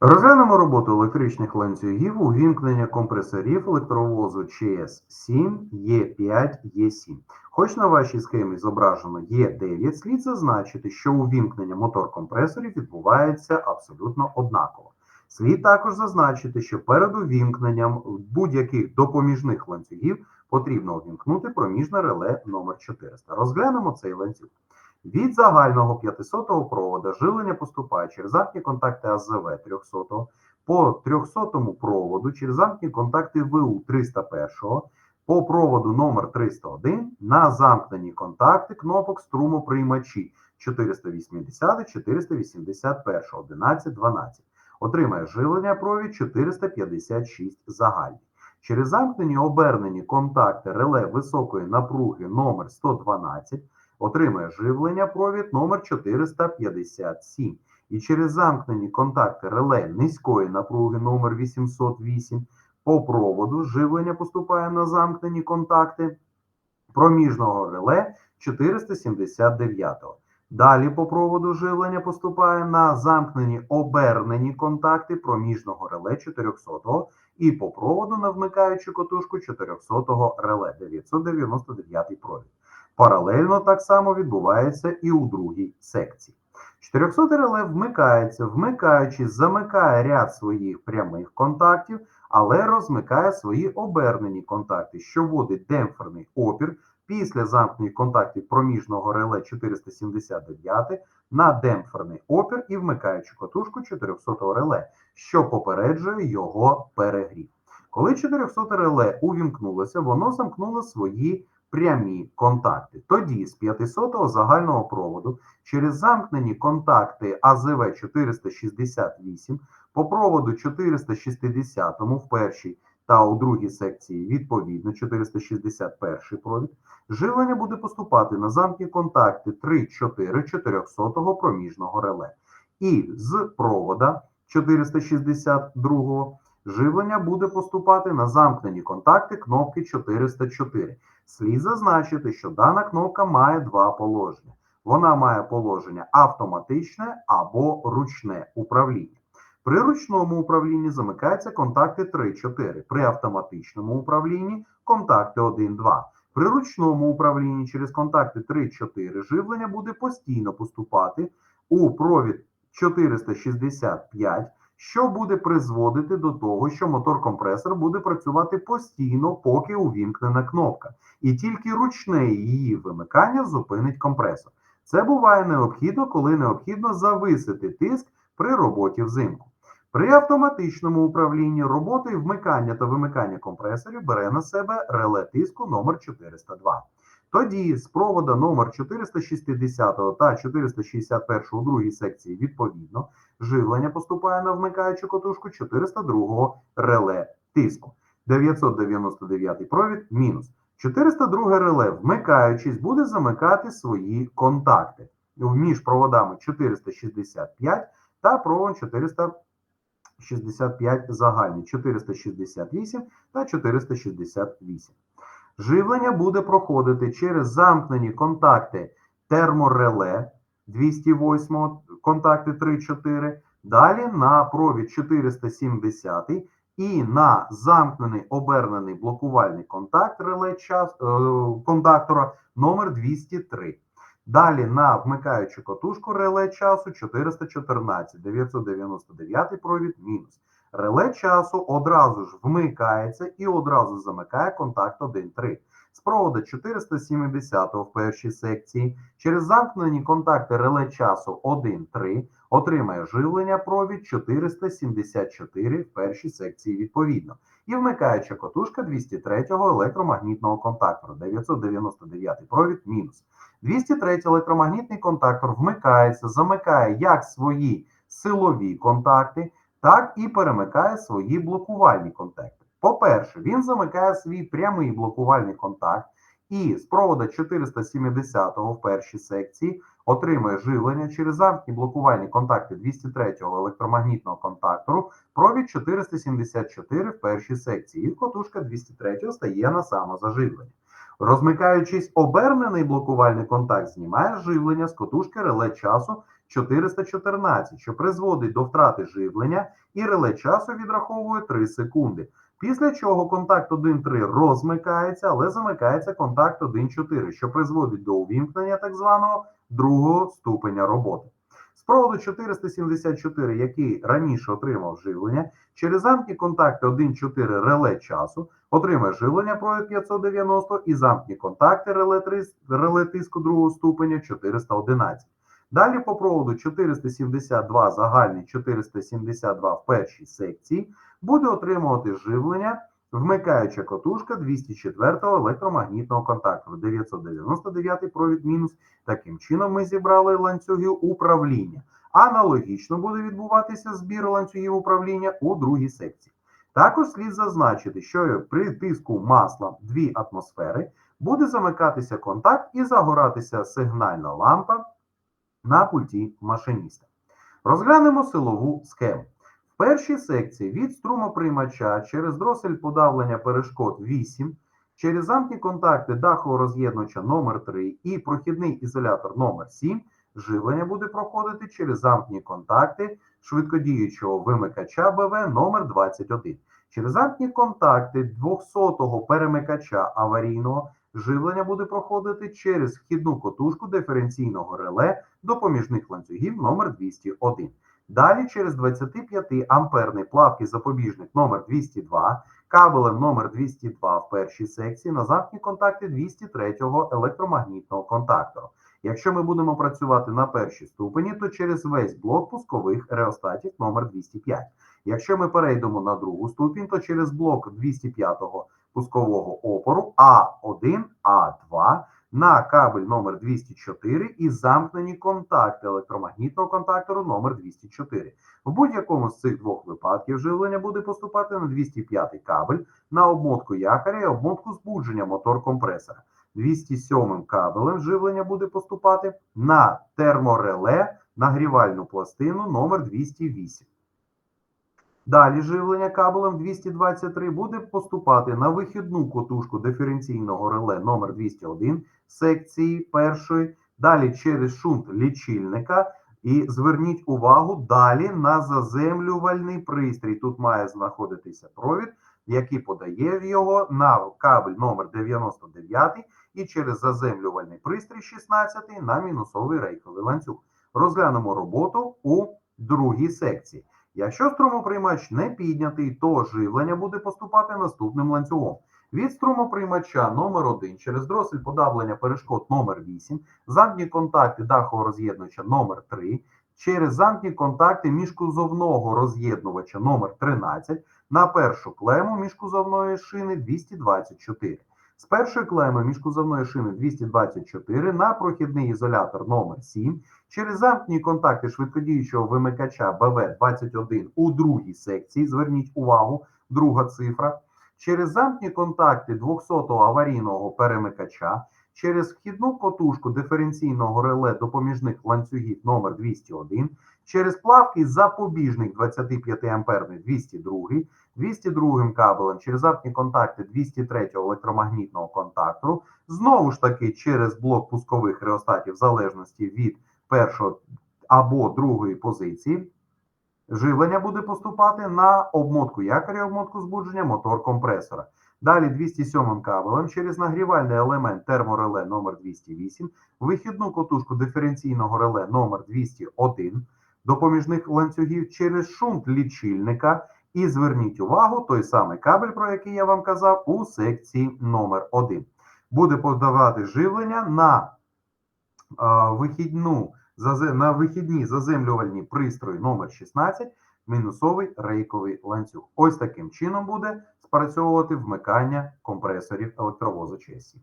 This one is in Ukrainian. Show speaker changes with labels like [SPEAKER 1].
[SPEAKER 1] Розглянемо роботу електричних ланцюгів увімкнення компресорів електровозу ЧС7, Е5, Е7. Хоч на вашій схемі зображено Е9, слід зазначити, що увімкнення мотор-компресорів відбувається абсолютно однаково. Слід також зазначити, що перед увімкненням будь-яких допоміжних ланцюгів потрібно увімкнути проміжне реле номер 400. Розглянемо цей ланцюг. Від загального 500-го провода живлення поступає через замкні контакти АЗВ 300-го, по 300-му проводу через замкні контакти ВУ 301-го, по проводу номер 301 на замкнені контакти кнопок струмоприймачі 480, 481, 11, 12. Отримає живлення провід 456 загальний. Через замкнені обернені контакти реле високої напруги номер 112 отримає живлення провід номер 457 і через замкнені контакти реле низької напруги номер 808 по проводу живлення поступає на замкнені контакти проміжного реле 479. Далі по проводу живлення поступає на замкнені обернені контакти проміжного реле 400 і по проводу на вмикаючу котушку 400 реле 999 провід. Паралельно так само відбувається і у другій секції. 400 реле вмикається, вмикаючи, замикає ряд своїх прямих контактів, але розмикає свої обернені контакти, що вводить демпферний опір після замкнених контактів проміжного реле 479 на демпферний опір і вмикаючи котушку 400 реле, що попереджує його перегрів. Коли 400 реле увімкнулося, воно замкнуло свої прямі контакти. Тоді з 500 загального проводу через замкнені контакти АЗВ 468 по проводу 460 в першій та у другій секції відповідно 461 провід, живлення буде поступати на замкні контакти 3-4 400 проміжного реле. І з провода 462 живлення буде поступати на замкнені контакти кнопки 404. Слід зазначити, що дана кнопка має два положення. Вона має положення автоматичне або ручне управління. При ручному управлінні замикаються контакти 3-4, при автоматичному управлінні контакти 1-2. При ручному управлінні через контакти 3-4 живлення буде постійно поступати у провід 465 що буде призводити до того, що мотор-компресор буде працювати постійно, поки увімкнена кнопка, і тільки ручне її вимикання зупинить компресор. Це буває необхідно, коли необхідно зависити тиск при роботі взимку. При автоматичному управлінні роботи вмикання та вимикання компресорів бере на себе реле тиску номер 402. Тоді з провода номер 460 та 461 у другій секції відповідно живлення поступає на вмикаючу котушку 402 реле тиску. 999 провід мінус. 402 реле, вмикаючись, буде замикати свої контакти між проводами 465 та проводом 465 загальний, 468 та 468. Живлення буде проходити через замкнені контакти термореле 208 контакти 3-4, далі на провід 470 і на замкнений обернений блокувальний контакт реле час, е, контактора номер 203. Далі на вмикаючу котушку реле часу 414, 999 провід мінус. Реле часу одразу ж вмикається і одразу замикає контакт 1.3. З проводу 470 в першій секції через замкнені контакти реле часу 1.3 отримає живлення провід 474 в першій секції відповідно. І вмикаюча котушка 203-го електромагнітного контактора 999 провід мінус. 203 електромагнітний контактор вмикається, замикає як свої силові контакти, так і перемикає свої блокувальні контакти. По-перше, він замикає свій прямий блокувальний контакт і з провода 470 в першій секції отримує живлення через замкні блокувальні контакти 203-го електромагнітного контактору, провід 474 в першій секції, і котушка 203 стає на самозаживлення. Розмикаючись, обернений блокувальний контакт знімає живлення з котушки реле часу 414, що призводить до втрати живлення, і реле часу відраховує 3 секунди. Після чого контакт 1.3 розмикається, але замикається контакт 1.4, що призводить до увімкнення так званого другого ступеня роботи. З проводу 474, який раніше отримав живлення, через замкні контакти 1.4 реле часу отримає живлення провід 590 і замкні контакти реле, 3, реле тиску другого ступеня 411. Далі по проводу 472 загальний 472 в першій секції буде отримувати живлення вмикаюча котушка 204 електромагнітного контактору 999 провід мінус. Таким чином ми зібрали ланцюги управління. Аналогічно буде відбуватися збір ланцюгів управління у другій секції. Також слід зазначити, що при тиску масла 2 атмосфери буде замикатися контакт і загоратися сигнальна лампа на пульті машиніста. Розглянемо силову схему. В першій секції від струмоприймача через дросель подавлення перешкод 8, через замкні контакти дахового роз'єднувача номер 3 і прохідний ізолятор номер 7 живлення буде проходити через замкні контакти швидкодіючого вимикача БВ номер 21. Через замкні контакти 200-го перемикача аварійного живлення буде проходити через вхідну котушку диференційного реле допоміжних ланцюгів номер 201. Далі через 25 амперний плавкий запобіжник номер 202 кабелем номер 202 в першій секції на замкні контакти 203 електромагнітного контактору. Якщо ми будемо працювати на першій ступені, то через весь блок пускових реостатів номер 205. Якщо ми перейдемо на другу ступінь, то через блок 205 пускового опору А1, А2 на кабель номер 204 і замкнені контакти електромагнітного контактору номер 204. В будь-якому з цих двох випадків живлення буде поступати на 205 кабель на обмотку якоря і обмотку збудження мотор компресора. 207 кабелем живлення буде поступати на термореле нагрівальну пластину номер 208. Далі живлення кабелем 223 буде поступати на вихідну котушку диференційного реле номер 201 секції першої, далі через шунт лічильника. І зверніть увагу далі на заземлювальний пристрій. Тут має знаходитися провід, який подає його на кабель номер 99 і через заземлювальний пристрій 16 на мінусовий рейковий ланцюг. Розглянемо роботу у другій секції. Якщо струмоприймач не піднятий, то живлення буде поступати наступним ланцюгом. Від струмоприймача номер 1 через дросель подавлення перешкод номер 8 замкні контакти дахового роз'єднувача номер 3 через замкні контакти міжкузовного роз'єднувача номер 13 на першу клему міжкузовної шини 224. З першої клеми міжкузовної шини 224 на прохідний ізолятор номер 7 через замкні контакти швидкодіючого вимикача БВ-21 у другій секції, зверніть увагу, друга цифра, через замкні контакти 200-го аварійного перемикача, через вхідну котушку диференційного реле допоміжних ланцюгів номер 201, через плавкий запобіжник 25 амперний 202, 202 кабелем через замкні контакти 203 електромагнітного контактору, знову ж таки через блок пускових реостатів в залежності від першої або другої позиції. Живлення буде поступати на обмотку якоря, обмотку збудження мотор компресора. Далі 207 кабелем через нагрівальний елемент термореле номер 208 вихідну котушку диференційного реле номер 201 допоміжних ланцюгів через шунт лічильника. І зверніть увагу, той самий кабель, про який я вам казав, у секції номер 1 Буде подавати живлення на а, вихідну на вихідні заземлювальні пристрої номер 16 мінусовий рейковий ланцюг. Ось таким чином буде спрацьовувати вмикання компресорів електровоза ЧСІ.